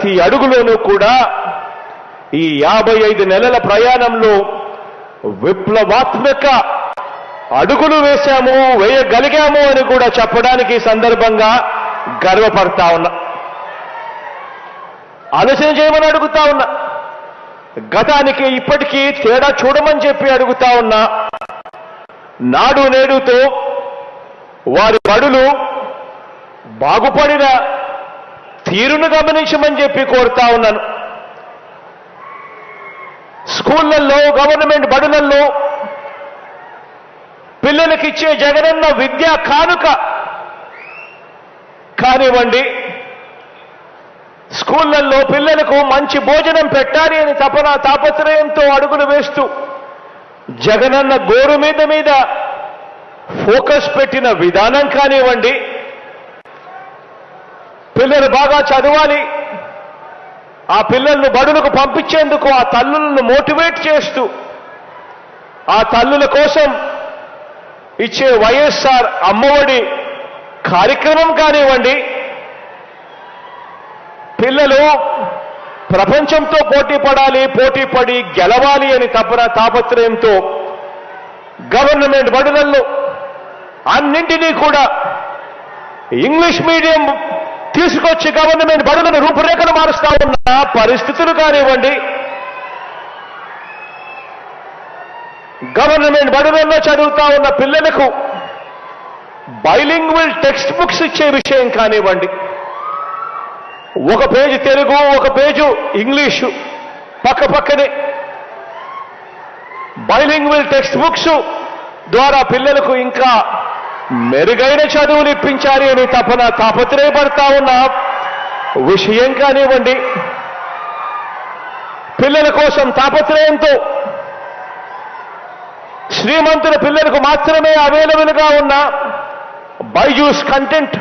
ప్రతి అడుగులోనూ కూడా ఈ యాభై ఐదు నెలల ప్రయాణంలో విప్లవాత్మక అడుగులు వేశాము వేయగలిగాము అని కూడా చెప్పడానికి సందర్భంగా గర్వపడతా ఉన్నా. ఆలోచన చేయమని అడుగుతా ఉన్నా. గతానికి ఇప్పటికీ తేడా చూడమని చెప్పి అడుగుతా ఉన్నా. నాడు నేడుతో వారి బడులు బాగుపడిన తీరును గమనించమని చెప్పి కోరుతా ఉన్నాను. స్కూళ్ళల్లో గవర్నమెంట్ బడులల్లో పిల్లలకిచ్చే జగనన్న విద్యా కానుక కానివ్వండి. స్కూళ్ళల్లో పిల్లలకు మంచి భోజనం పెట్టాలి అని తపన తాపత్రయంతో అడుగులు వేస్తూ జగనన్న గోరు మీద మీద ఫోకస్ పెట్టిన విధానం కానివ్వండి. పిల్లలు బాగా చదవాలి. ఆ పిల్లలను బడులకు పంపించేందుకు ఆ తల్లులను మోటివేట్ చేస్తూ ఆ తల్లుల కోసం ఇచ్చే వైఎస్ఆర్ అమ్మఒడి కార్యక్రమం కానివ్వండి పిల్లలు ప్రపంచంతో పోటీ పడాలి పోటీ పడి గెలవాలి అని తపన తాపత్రయంతో గవర్నమెంట్ బడులలో అన్నింటినీ కూడా ఇంగ్లీష్ మీడియం తీసుకొచ్చి గవర్నమెంట్ బడులను రూపురేఖలు మారుస్తా ఉన్న పరిస్థితులు కానివ్వండి. గవర్నమెంట్ బడులలో చదువుతా ఉన్న పిల్లలకు బైలింగ్వల్ టెక్స్ట్ బుక్స్ ఇచ్చే విషయం కానివ్వండి. ఒక పేజీ తెలుగు ఒక పేజు ఇంగ్లీషు పక్క పక్కనే బైలింగ్వల్ టెక్స్ట్ బుక్స్ ద్వారా పిల్లలకు ఇంకా మెరుగైన చదువులు ఇప్పించాలి అని తపన తాపత్రయపడతా ఉన్న విషయం కానివ్వండి. పిల్లల కోసం తాపత్రయంతో శ్రీమంతుల పిల్లలకు మాత్రమే అవైలబుల్గా ఉన్న బైజూస్ కంటెంట్